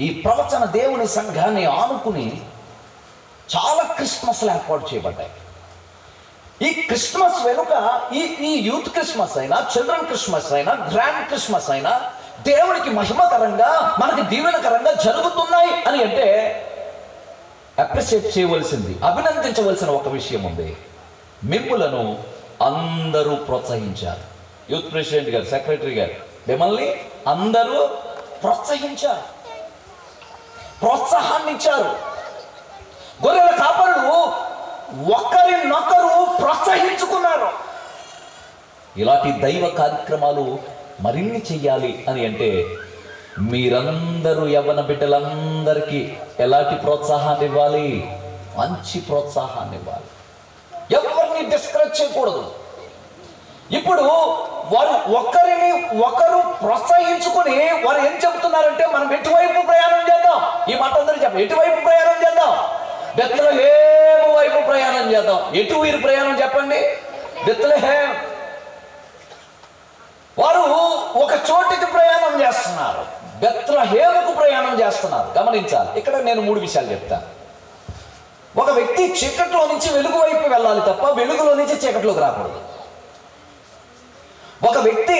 ఈ ప్రవచన దేవుని సంఘాన్ని ఆనుకుని చాలా క్రిస్మస్లు ఏర్పాటు చేయబడ్డాయి. ఈ క్రిస్మస్ వెనుక ఈ ఈ యూత్ క్రిస్మస్ అయినా చిల్డ్రన్ క్రిస్మస్ అయినా గ్రాండ్ క్రిస్మస్ అయినా దేవునికి మహిమకరంగా మనకి దీవెనకరంగా జరుగుతున్నాయి అని అంటే అప్రిషియేట్ చేయవలసింది అభినందించవలసిన ఒక విషయం ఉంది. మిమ్ములను అందరూ ప్రోత్సహించారు. యూత్ ప్రెసిడెంట్ గారు సెక్రటరీ గారు మిమ్మల్ని అందరూ ప్రోత్సహించారు. ప్రోత్సాహాన్ని ఇచ్చారు గొర్రెల కాపరులు ఒకరినొకరు ప్రోత్సహించుకున్నారు. ఇలాంటి దైవ కార్యక్రమాలు మరిన్ని చెయ్యాలి అని అంటే మీరందరూ యవ్వన బిడ్డలందరికీ ఎలాంటి ప్రోత్సాహాన్ని ఇవ్వాలి? మంచి ప్రోత్సాహాన్ని ఇవ్వాలి. ఎవరిని డిస్కరేజ్ చేయకూడదు. ఇప్పుడు వారు ఒకరిని ఒకరు ప్రోత్సహించుకొని వారు ఏం చెబుతున్నారంటే మనం ఎటువంటి ఈ మాట అందరూ చెప్పండి. ఎటువైపు ప్రయాణం చేద్దాం? బెత్తలహేము వైపు ప్రయాణం చేద్దాం. ఎటు వీరు ప్రయాణం చెప్పండి? బెత్తలహేం వారు ఒక చోటికి ప్రయాణం చేస్తున్నారు. బెత్లహేముకు ప్రయాణం చేస్తున్నారు. గమనించాలి. ఇక్కడ నేను మూడు విషయాలు చెప్తాను ఒక వ్యక్తి చీకట్లో నుంచి వెలుగు వైపు వెళ్ళాలి తప్ప వెలుగులో నుంచి చీకట్లోకి రాకూడదు. ఒక వ్యక్తి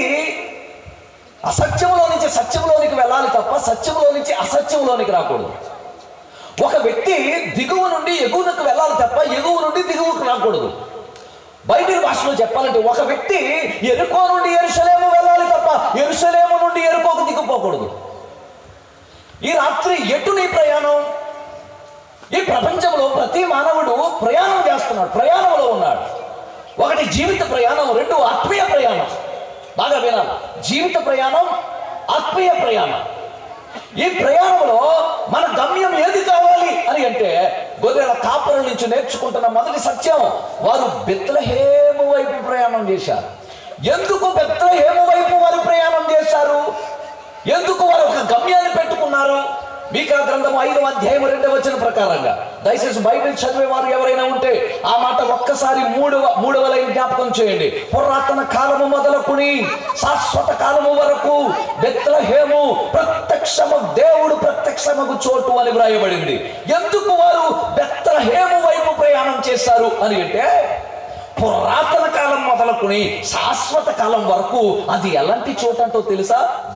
అసత్యం సత్యంలోనికి వెళ్ళాలి తప్ప సత్యంలో నుంచి అసత్యంలోనికి రాకూడదు. ఒక వ్యక్తి దిగువ నుండి ఎగువనకు వెళ్ళాలి తప్ప ఎగువ నుండి దిగువకు రాకూడదు. బైబిల్ భాషలో చెప్పాలంటే ఒక వ్యక్తి ఎరుకో నుండి ఎరుసలేము వెళ్ళాలి తప్ప ఎరుసలేము నుండి ఎరుకోకు దిగిపోకూడదు ఈ రాత్రి ఎటు నీ ప్రయాణం? ఈ ప్రపంచంలో ప్రతి మానవుడు ప్రయాణం చేస్తున్నాడు ప్రయాణంలో ఉన్నాడు. ఒకటి జీవిత ప్రయాణం రెండు ఆత్మీయ ప్రయాణం. బాగా వినాలి. జీవిత ప్రయాణం ఆత్మీయ ప్రయాణం. ఈ ప్రయాణంలో మన గమ్యం ఏది కావాలి అని అంటే గొర్రెల కాపుల నుంచి నేర్చుకుంటున్న మొదటి సత్యం వారు బెత్లహేము వైపు ప్రయాణం చేశారు. ఎందుకు బెత్లహేము వైపు వారు ప్రయాణం చేశారు? ఎందుకు వారు ఒక గమ్యాన్ని పెట్టుకున్నారు? మీకా గ్రంథం ఐదవ అధ్యాయం రెండవ వచ్చిన ప్రకారంగా. దయచేసి బైబిల్ చదివే వారు ఎవరైనా ఉంటే ఆ మాట ఒక్కసారి మూడవ మూడవ లైన్ జ్ఞాపకం చేయండి. పురాతన కాలము మొదలుకుని శాశ్వత కాలము వరకు బెత్లహేము ప్రత్యక్షము దేవుడు ప్రత్యక్షమగు చోటు అని వ్రాయబడింది. ఎందుకు వారు బెత్లహేము వైపు ప్రయాణం చేశారు అని అంటే పురాతన కాలం మొదలుకుని శాశ్వత కాలం వరకు అది ఎలాంటి చోటు అంటో తెలుసా?